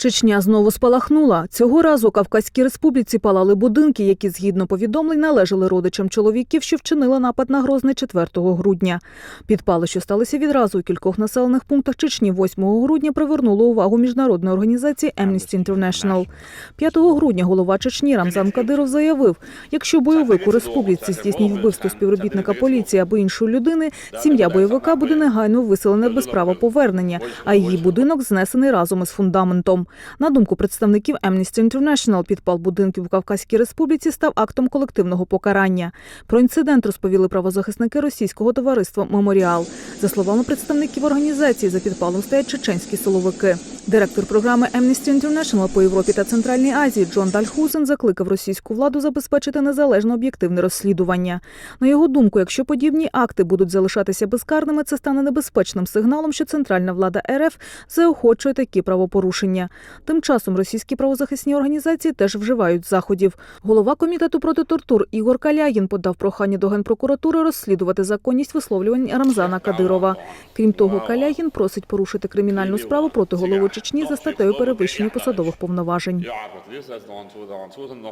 Чечня знову спалахнула. Цього разу Кавказькій республіці палали будинки, які, згідно повідомлень, належали родичам чоловіків, що вчинили напад на Грозний 4 грудня. Підпали, що сталися відразу у кількох населених пунктах Чечні 8 грудня, привернуло увагу міжнародної організації Amnesty International. 5 грудня голова Чечні Рамзан Кадиров заявив, якщо бойовик у республіці здійснить вбивство співробітника поліції або іншої людини, сім'я бойовика буде негайно виселена без права повернення, а її будинок знесений разом із фундаментом. На думку представників Amnesty International, підпал будинків у Кавказькій республіці став актом колективного покарання. Про інцидент розповіли правозахисники російського товариства Меморіал. За словами представників організації, за підпалом стоять чеченські силовики. Директор програми Amnesty International по Європі та Центральній Азії Джон Дальхузен закликав російську владу забезпечити незалежно об'єктивне розслідування. На його думку, якщо подібні акти будуть залишатися безкарними, це стане небезпечним сигналом, що центральна влада РФ заохочує такі правопорушення. Тим часом російські правозахисні організації теж вживають заходів. Голова комітету проти тортур Ігор Калягін подав прохання до генпрокуратури розслідувати законність висловлювань Рамзана Кадирова. Крім того, Калягін просить порушити кримінальну справу проти голови Чечні за статтею перевищення посадових повноважень.